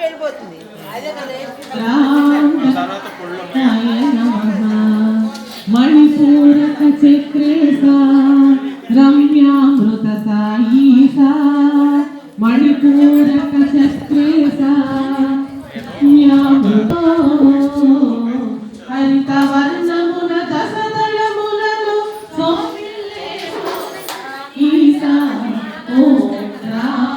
అయిపోతుంది అదే కదా మణిపూరక చక్రేశ రమ్యామృత సాయీస మణిపూరక చక్రేశ రమ్యామృత హరిత వర్ణమున దశదళములను ఈశా ఓం రామ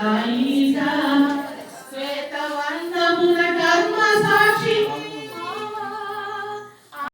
Amen.